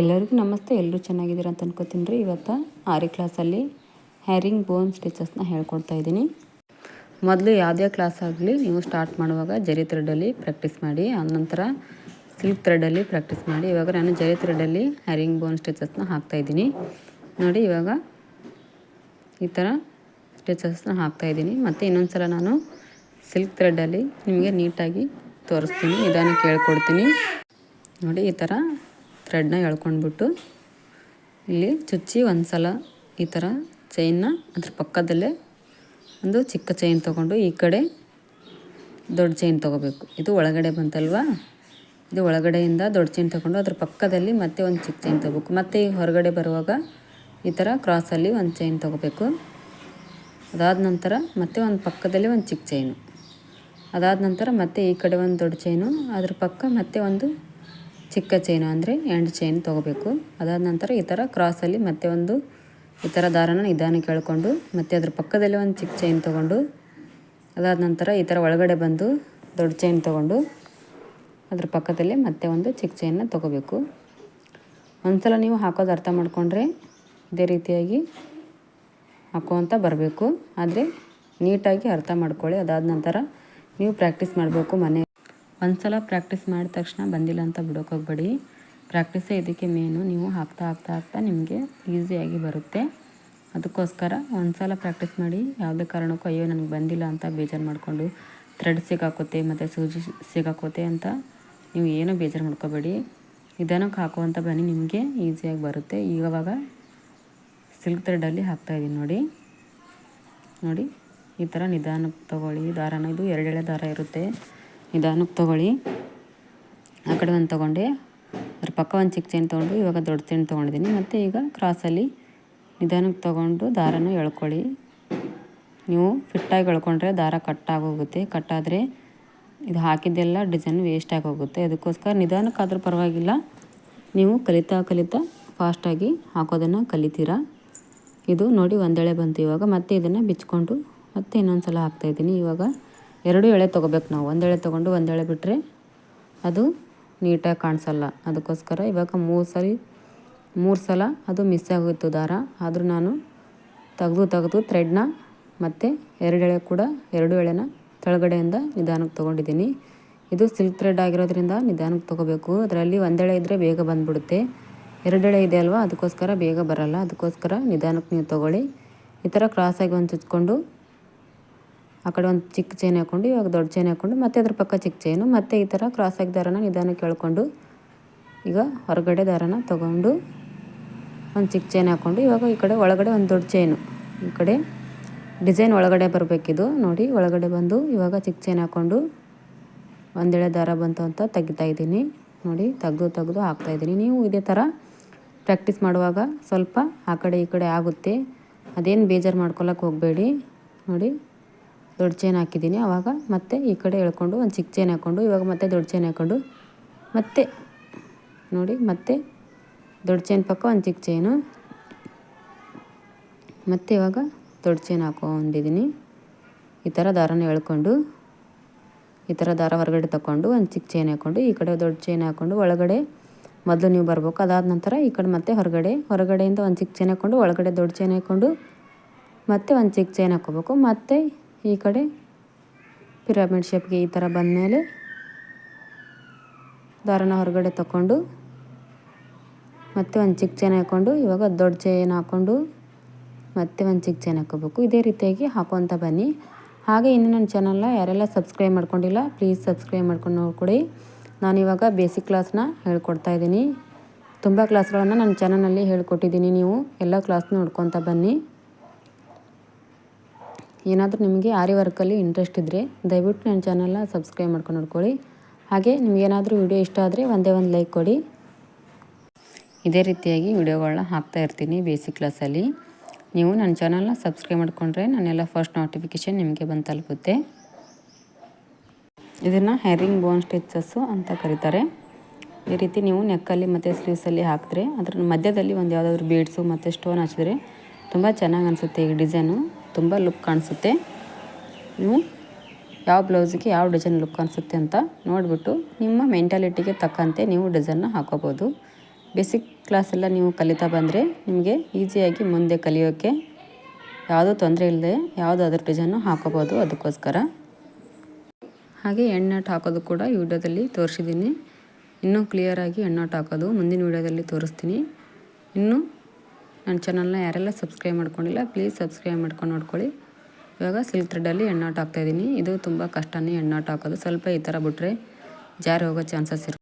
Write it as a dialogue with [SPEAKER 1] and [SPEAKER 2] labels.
[SPEAKER 1] ಎಲ್ಲರಿಗೂ ನಮಸ್ತೆ ಎಲ್ಲರೂ ಚೆನ್ನಾಗಿದ್ದೀರ ಅಂತ ಅನ್ಕೋತೀನಿ ರೀ. ಇವತ್ತು ಆರಿ ಕ್ಲಾಸಲ್ಲಿ ಹ್ಯಾರಿಂಗ್ ಬೋನ್ ಸ್ಟಿಚಸ್ನ ಹೇಳ್ಕೊಡ್ತಾ ಇದ್ದೀನಿ. ಮೊದಲು ಯಾವುದೇ ಕ್ಲಾಸ್ ಆಗಲಿ, ನೀವು ಸ್ಟಾರ್ಟ್ ಮಾಡುವಾಗ ಜರಿ ಥ್ರೆಡಲ್ಲಿ ಪ್ರಾಕ್ಟೀಸ್ ಮಾಡಿ, ಆನಂತರ ಸಿಲ್ಕ್ ಥ್ರೆಡಲ್ಲಿ ಪ್ರಾಕ್ಟೀಸ್ ಮಾಡಿ. ಇವಾಗ ನಾನು ಜರಿ ಥ್ರೆಡಲ್ಲಿ ಹ್ಯಾರಿಂಗ್ ಬೋನ್ ಸ್ಟಿಚಸ್ನ ಹಾಕ್ತಾಯಿದ್ದೀನಿ ನೋಡಿ, ಇವಾಗ ಈ ಥರ ಸ್ಟಿಚಸ್ನ ಹಾಕ್ತಾಯಿದ್ದೀನಿ ಮತ್ತು ಇನ್ನೊಂದು ಸಲ ನಾನು ಸಿಲ್ಕ್ ಥ್ರೆಡಲ್ಲಿ ನಿಮಗೆ ನೀಟಾಗಿ ತೋರಿಸ್ತೀನಿ, ನಿಧಾನಕ್ಕೆ ಹೇಳ್ಕೊಡ್ತೀನಿ. ನೋಡಿ, ಈ ಥರ ಥ್ರೆಡ್ನ ಎಳ್ಕೊಂಡ್ಬಿಟ್ಟು ಇಲ್ಲಿ ಚುಚ್ಚಿ ಒಂದು ಸಲ ಈ ಥರ ಚೈನ್ನ ಅದ್ರ ಪಕ್ಕದಲ್ಲೇ ಒಂದು ಚಿಕ್ಕ ಚೈನ್ ತೊಗೊಂಡು ಈ ಕಡೆ ದೊಡ್ಡ ಚೈನ್ ತೊಗೋಬೇಕು. ಇದು ಒಳಗಡೆ ಬಂತಲ್ವಾ? ಇದು ಒಳಗಡೆಯಿಂದ ದೊಡ್ಡ ಚೈನ್ ತೊಗೊಂಡು ಅದ್ರ ಪಕ್ಕದಲ್ಲಿ ಮತ್ತೆ ಒಂದು ಚಿಕ್ಕ ಚೈನ್ ತೊಗೋಬೇಕು. ಮತ್ತು ಈ ಹೊರಗಡೆ ಬರುವಾಗ ಈ ಥರ ಕ್ರಾಸಲ್ಲಿ ಒಂದು ಚೈನ್ ತೊಗೋಬೇಕು. ಅದಾದ ನಂತರ ಮತ್ತೆ ಒಂದು ಪಕ್ಕದಲ್ಲಿ ಒಂದು ಚಿಕ್ಕ ಚೈನು ಅದಾದ ನಂತರ ಮತ್ತೆ ಈ ಕಡೆ ಒಂದು ದೊಡ್ಡ ಚೈನು ಅದ್ರ ಪಕ್ಕ ಮತ್ತೆ ಒಂದು ಚಿಕ್ಕ ಚೈನು ಅಂದರೆ ಎಂಡ್ ಚೈನ್ ತೊಗೋಬೇಕು. ಅದಾದ ನಂತರ ಈ ಥರ ಕ್ರಾಸಲ್ಲಿ ಮತ್ತೆ ಒಂದು ಈ ಥರ ದಾರನ ನಿಧಾನಕ್ಕೆ ಎಳ್ಕೊಂಡು ಮತ್ತು ಅದ್ರ ಪಕ್ಕದಲ್ಲಿ ಒಂದು ಚಿಕ್ಕ ಚೈನ್ ತೊಗೊಂಡು, ಅದಾದ ನಂತರ ಈ ಥರ ಒಳಗಡೆ ಬಂದು ದೊಡ್ಡ ಚೈನ್ ತೊಗೊಂಡು ಅದ್ರ ಪಕ್ಕದಲ್ಲಿ ಮತ್ತೆ ಒಂದು ಚಿಕ್ಕ ಚೈನ್ನ ತೊಗೋಬೇಕು. ಒಂದ್ಸಲ ನೀವು ಹಾಕೋದು ಅರ್ಥ ಮಾಡಿಕೊಂಡ್ರೆ ಇದೇ ರೀತಿಯಾಗಿ ಹಾಕೋವಂತ ಬರಬೇಕು. ಆದರೆ ನೀಟಾಗಿ ಅರ್ಥ ಮಾಡ್ಕೊಳ್ಳಿ. ಅದಾದ ನಂತರ ನೀವು ಪ್ರಾಕ್ಟೀಸ್ ಮಾಡಬೇಕು ಮನೆ ಒಂದು ಸಲ ಪ್ರಾಕ್ಟೀಸ್ ಮಾಡಿದ ತಕ್ಷಣ ಬಂದಿಲ್ಲ ಅಂತ ಬಿಡೋಕ್ಕೋಗ್ಬೇಡಿ ಪ್ರಾಕ್ಟೀಸೇ ಇದಕ್ಕೆ ಮೇನು. ನೀವು ಹಾಕ್ತಾ ಹಾಕ್ತಾ ಹಾಕ್ತಾ ನಿಮಗೆ ಈಸಿಯಾಗಿ ಬರುತ್ತೆ. ಅದಕ್ಕೋಸ್ಕರ ಒಂದು ಸಲ ಪ್ರಾಕ್ಟೀಸ್ ಮಾಡಿ ಯಾವುದೇ ಕಾರಣಕ್ಕೂ ಅಯ್ಯೋ ನನಗೆ ಬಂದಿಲ್ಲ ಅಂತ ಬೇಜಾರು ಮಾಡಿಕೊಂಡು ಥ್ರೆಡ್ ಸಿಗಾಕೋತೆ ಮತ್ತು ಸೂಜಿ ಸಿಗಾಕೋತೆ ಅಂತ ನೀವು ಏನೂ ಬೇಜಾರು ಮಾಡ್ಕೋಬೇಡಿ. ನಿಧಾನಕ್ಕೆ ಹಾಕುವಂಥ ಬನ್ನಿ, ನಿಮಗೆ ಈಸಿಯಾಗಿ ಬರುತ್ತೆ. ಈಗವಾಗ ಸಿಲ್ಕ್ ಥ್ರೆಡಲ್ಲಿ ಹಾಕ್ತಾಯಿದ್ದೀನಿ ನೋಡಿ. ನೋಡಿ, ಈ ಥರ ನಿಧಾನಕ್ಕೆ ತೊಗೊಳ್ಳಿ. ದಾರನ ಇದು ಎರಡೆಳೆ ದಾರ ಇರುತ್ತೆ. ನಿಧಾನಕ್ಕೆ ತೊಗೊಳ್ಳಿ. ಆ ಕಡೆ ಒಂದು ತೊಗೊಂಡೆ. ಅದ್ರ ಪಕ್ಕ ಒಂದು ಚಿಕ್ಕ ಚೈನ್ ತೊಗೊಂಡು, ಇವಾಗ ದೊಡ್ಡ ಚೈನ್ ತೊಗೊಂಡಿದ್ದೀನಿ ಮತ್ತು ಈಗ ಕ್ರಾಸಲ್ಲಿ ನಿಧಾನಕ್ಕೆ ತೊಗೊಂಡು ದಾರನ ಎಳ್ಕೊಳ್ಳಿ. ನೀವು ಫಿಟ್ಟಾಗಿ ಎಳ್ಕೊಂಡ್ರೆ ದಾರ ಕಟ್ಟಾಗೋಗುತ್ತೆ ಕಟ್ಟಾದರೆ ಇದು ಹಾಕಿದ್ದೆಲ್ಲ ಡಿಸೈನ್ ವೇಸ್ಟ್ ಆಗೋಗುತ್ತೆ. ಅದಕ್ಕೋಸ್ಕರ ನಿಧಾನಕ್ಕಾದರೂ ಪರವಾಗಿಲ್ಲ. ನೀವು ಕಲಿತಾ ಕಲಿತಾ ಫಾಸ್ಟಾಗಿ ಹಾಕೋದನ್ನು ಕಲಿತೀರಾ? ಇದು ನೋಡಿ ಒಂದೆಳೆ ಬಂತು ಇವಾಗ. ಮತ್ತೆ ಇದನ್ನು ಬಿಚ್ಕೊಂಡು ಮತ್ತೆ ಇನ್ನೊಂದು ಸಲ ಹಾಕ್ತಾಯಿದ್ದೀನಿ ಇವಾಗ ಎರಡು ಎಳೆ ತೊಗೋಬೇಕು ನಾವು. ಒಂದು ಎಳೆ ತೊಗೊಂಡು ಒಂದು ಎಳೆ ಬಿಟ್ಟರೆ ಅದು ನೀಟಾಗಿ ಕಾಣಿಸಲ್ಲ. ಅದಕ್ಕೋಸ್ಕರ ಇವಾಗ ಮೂರು ಸರಿ, ಮೂರು ಸಲ ಅದು ಮಿಸ್ ಆಗೋಯಿತು ದಾರ. ಆದರೂ ನಾನು ತೆಗೆದು ತೆಗೆದು ಥ್ರೆಡ್ನ ಮತ್ತು ಎರಡು ಎಳೆ ಕೂಡ ಎರಡು ಎಳೆನ ಕೆಳಗಡೆಯಿಂದ ನಿಧಾನಕ್ಕೆ ತೊಗೊಂಡಿದ್ದೀನಿ. ಇದು ಸಿಲ್ಕ್ ಥ್ರೆಡ್ ಆಗಿರೋದ್ರಿಂದ ನಿಧಾನಕ್ಕೆ ತೊಗೋಬೇಕು. ಅದರಲ್ಲಿ ಒಂದೆಳೆ ಇದ್ದರೆ ಬೇಗ ಬಂದುಬಿಡುತ್ತೆ. ಎರಡೆಳೆ ಇದೆ ಅಲ್ವಾ? ಅದಕ್ಕೋಸ್ಕರ ಬೇಗ ಬರಲ್ಲ. ಅದಕ್ಕೋಸ್ಕರ ನಿಧಾನಕ್ಕೆ ನೀವು ತೊಗೊಳ್ಳಿ. ಈ ಥರ ಕ್ರಾಸಾಗಿ ಒಂದು ಚುಚ್ಕೊಂಡು ಆ ಕಡೆ ಒಂದು ಚಿಕ್ಕ ಚೈನ್ ಹಾಕ್ಕೊಂಡು ಇವಾಗ ದೊಡ್ಡ ಚೈನ್ ಹಾಕ್ಕೊಂಡು ಮತ್ತೆ ಅದ್ರ ಪಕ್ಕ ಚಿಕ್ಕ ಚೈನು, ಮತ್ತು ಈ ಥರ ಕ್ರಾಸಾಗಿ ದಾರನ ನಿಧಾನಕ್ಕೆ ಎಳ್ಕೊಂಡು ಈಗ ಹೊರಗಡೆ ದಾರನ ತೊಗೊಂಡು ಒಂದು ಚಿಕ್ಕ ಚೈನ್ ಹಾಕ್ಕೊಂಡು ಇವಾಗ ಈ ಕಡೆ ಒಳಗಡೆ ಒಂದು ದೊಡ್ಡ ಚೈನು. ಈ ಕಡೆ ಡಿಸೈನ್ ಒಳಗಡೆ ಬರಬೇಕಿದು. ನೋಡಿ, ಒಳಗಡೆ ಬಂದು ಇವಾಗ ಚಿಕ್ಕ ಚೈನ್ ಹಾಕ್ಕೊಂಡು ಒಂದೆಳೆ ದಾರ ಬಂತು ಅಂತ ತೆಗಿತಾ ಇದ್ದೀನಿ. ನೋಡಿ, ತೆಗೆದು ತೆಗೆದು ಹಾಕ್ತಾಯಿದ್ದೀನಿ ನೀವು ಇದೇ ಥರ ಪ್ರಾಕ್ಟೀಸ್ ಮಾಡುವಾಗ ಸ್ವಲ್ಪ ಆ ಕಡೆ ಈ ಕಡೆ ಆಗುತ್ತೆ. ಅದೇನು ಬೇಜಾರು ಮಾಡ್ಕೊಳಕ್ಕೆ ಹೋಗಬೇಡಿ. ನೋಡಿ ದೊಡ್ಡ ಚೈನ್ ಹಾಕಿದ್ದೀನಿ ಆವಾಗ ಮತ್ತೆ ಈ ಕಡೆ ಎಳ್ಕೊಂಡು ಒಂದು ಚಿಕ್ಕ ಚೈನ್ ಹಾಕ್ಕೊಂಡು, ಇವಾಗ ಮತ್ತೆ ದೊಡ್ಡ ಚೈನ್ ಹಾಕ್ಕೊಂಡು ಮತ್ತೆ ನೋಡಿ ಮತ್ತೆ ದೊಡ್ಡ ಚೈನ್ ಪಕ್ಕ ಒಂದು ಚಿಕ್ಕ ಚೈನು. ಮತ್ತೆ ಇವಾಗ ದೊಡ್ಡ ಚೈನ್ ಹಾಕೊಂಡಿದ್ದೀನಿ. ಈ ಥರ ದಾರನ ಎಳ್ಕೊಂಡು, ಈ ಥರ ದಾರ ಹೊರಗಡೆ ತಗೊಂಡು ಒಂದು ಚಿಕ್ಕ ಚೈನ್ ಹಾಕ್ಕೊಂಡು, ಈ ಕಡೆ ದೊಡ್ಡ ಚೈನ್ ಹಾಕ್ಕೊಂಡು ಒಳಗಡೆ ಮೊದಲು ನೀವು ಬರಬೇಕು, ಅದಾದ ನಂತರ ಈ ಕಡೆ ಮತ್ತೆ ಹೊರಗಡೆ, ಹೊರಗಡೆಯಿಂದ ಒಂದು ಚಿಕ್ಕ ಚೈನ್ ಹಾಕ್ಕೊಂಡು, ಒಳಗಡೆ ದೊಡ್ಡ ಚೈನ್ ಹಾಕ್ಕೊಂಡು ಮತ್ತೆ ಒಂದು ಚಿಕ್ಕ ಚೈನ್ ಹಾಕ್ಕೋಬೇಕು. ಮತ್ತು ಈ ಕಡೆ ಪಿರಮಿಡ್ ಶೇಪ್ಗೆ ಈ ಥರ ಬಂದಮೇಲೆ ದಾರನ ಹೊರಗಡೆ ತಗೊಂಡು ಮತ್ತೆ ಒಂದು ಚಿಕ್ಕ ಚೈನ್ ಹಾಕ್ಕೊಂಡು, ಇವಾಗ ದೊಡ್ಡ ಚೈನ್ ಹಾಕ್ಕೊಂಡು ಮತ್ತೆ ಒಂದು ಚಿಕ್ಕ ಚೈನ್ ಹಾಕ್ಕೋಬೇಕು. ಇದೇ ರೀತಿಯಾಗಿ ಹಾಕೋಂತ ಬನ್ನಿ. ಹಾಗೆ ಇನ್ನು ನನ್ನ ಚಾನಲ್ನ ಯಾರೆಲ್ಲ ಸಬ್ಸ್ಕ್ರೈಬ್ ಮಾಡ್ಕೊಂಡಿಲ್ಲ, ಪ್ಲೀಸ್ ಸಬ್ಸ್ಕ್ರೈಬ್ ಮಾಡ್ಕೊಂಡು ನೋಡ್ಕೊಡಿ. ನಾನಿವಾಗ ಬೇಸಿಕ್ ಕ್ಲಾಸ್ನ ಹೇಳ್ಕೊಡ್ತಾ ಇದ್ದೀನಿ. ತುಂಬ ಕ್ಲಾಸ್ಗಳನ್ನು ನನ್ನ ಚಾನಲಲ್ಲಿ ಹೇಳ್ಕೊಟ್ಟಿದ್ದೀನಿ ನೀವು. ಎಲ್ಲ ಕ್ಲಾಸ್ನೂ ನೋಡ್ಕೊತ ಬನ್ನಿ. ಏನಾದರೂ ನಿಮಗೆ ಆರಿ ವರ್ಕಲ್ಲಿ ಇಂಟ್ರೆಸ್ಟ್ ಇದ್ದರೆ ದಯವಿಟ್ಟು ನನ್ನ ಚಾನಲ್ನ ಸಬ್ಸ್ಕ್ರೈಬ್ ಮಾಡ್ಕೊಂಡು ನೋಡ್ಕೊಳ್ಳಿ. ಹಾಗೆ ನಿಮಗೇನಾದರೂ ವಿಡಿಯೋ ಇಷ್ಟ ಆದರೆ ಒಂದೇ ಒಂದು ಲೈಕ್ ಕೊಡಿ. ಇದೇ ರೀತಿಯಾಗಿ ವಿಡಿಯೋಗಳನ್ನ ಹಾಕ್ತಾ ಇರ್ತೀನಿ ಬೇಸಿಕ್ ಕ್ಲಾಸಲ್ಲಿ ನೀವು ನನ್ನ ಚಾನಲ್ನ ಸಬ್ಸ್ಕ್ರೈಬ್ ಮಾಡಿಕೊಂಡ್ರೆ ನನ್ನೆಲ್ಲ ಫಸ್ಟ್ ನೋಟಿಫಿಕೇಷನ್ ನಿಮಗೆ ಬಂದು ತಲುಪುತ್ತೆ. ಇದನ್ನು ಹೆರಿಂಗ್ ಬೋನ್ ಸ್ಟಿಚಸ್ಸು ಅಂತ ಕರೀತಾರೆ. ಈ ರೀತಿ ನೀವು ನೆಕ್ಕಲ್ಲಿ ಮತ್ತು ಸ್ಲೀವ್ಸಲ್ಲಿ ಹಾಕಿದ್ರೆ ಅದರ ಮಧ್ಯದಲ್ಲಿ ಒಂದು ಯಾವುದಾದ್ರೂ ಬೀಡ್ಸು ಮತ್ತು ಸ್ಟೋನ್ ಹಚ್ಚಿದ್ರೆ ತುಂಬ ಚೆನ್ನಾಗಿ ಅನಿಸುತ್ತೆ ಈ ಡಿಸೈನು ತುಂಬ ಲುಕ್ ಕಾಣಿಸುತ್ತೆ. ನೀವು ಯಾವ ಬ್ಲೌಸಿಗೆ ಯಾವ ಡಿಸೈನ್ ಲುಕ್ ಅನಿಸುತ್ತೆ ಅಂತ ನೋಡಿಬಿಟ್ಟು ನಿಮ್ಮ ಮೆಂಟಾಲಿಟಿಗೆ ತಕ್ಕಂತೆ ನೀವು ಡಿಸೈನ್ನ ಹಾಕೋಬೋದು. ಬೇಸಿಕ್ ಕ್ಲಾಸೆಲ್ಲ ನೀವು ಕಲಿತಾ ಬಂದರೆ ನಿಮಗೆ ಈಸಿಯಾಗಿ ಮುಂದೆ ಕಲಿಯೋಕ್ಕೆ ಯಾವುದೂ ತೊಂದರೆ ಇಲ್ಲದೆ ಯಾವುದಾದ್ರೂ ಡಿಸೈನು ಹಾಕೋಬೋದು ಅದಕ್ಕೋಸ್ಕರ. ಹಾಗೆ ಎಣ್ಣಾಟ್ ಹಾಕೋದು ಕೂಡ ಈ ವಿಡಿಯೋದಲ್ಲಿ ತೋರಿಸಿದ್ದೀನಿ. ಇನ್ನೂ ಕ್ಲಿಯರಾಗಿ ಎಣ್ಣಾಟ್ ಹಾಕೋದು ಮುಂದಿನ ವಿಡಿಯೋದಲ್ಲಿ ತೋರಿಸ್ತೀನಿ. ಇನ್ನು ನನ್ನ ಚಾನಲ್ನ ಯಾರೆಲ್ಲ ಸಬ್ಸ್ಕ್ರೈಬ್ ಮಾಡ್ಕೊಂಡಿಲ್ಲ ಪ್ಲೀಸ್ ಸಬ್ಸ್ಕ್ರೈಬ್ ಮಾಡ್ಕೊಂಡು ನೋಡ್ಕೊಳ್ಳಿ. ಇವಾಗ ಸಿಲ್ಕ್ ಥ್ರೆಡ್ಡಲ್ಲಿ ಎಣ್ಣಾಟ್ ಹಾಕ್ತಾಯಿದ್ದೀನಿ ಇದು ತುಂಬ ಕಷ್ಟನೇ ಎಣ್ಣಾಟ್ ಹಾಕೋದು. ಸ್ವಲ್ಪ ಈ ಥರ ಬಿಟ್ಟರೆ ಜಾರಿ ಹೋಗೋ ಚಾನ್ಸಸ್ ಇರುತ್ತೆ.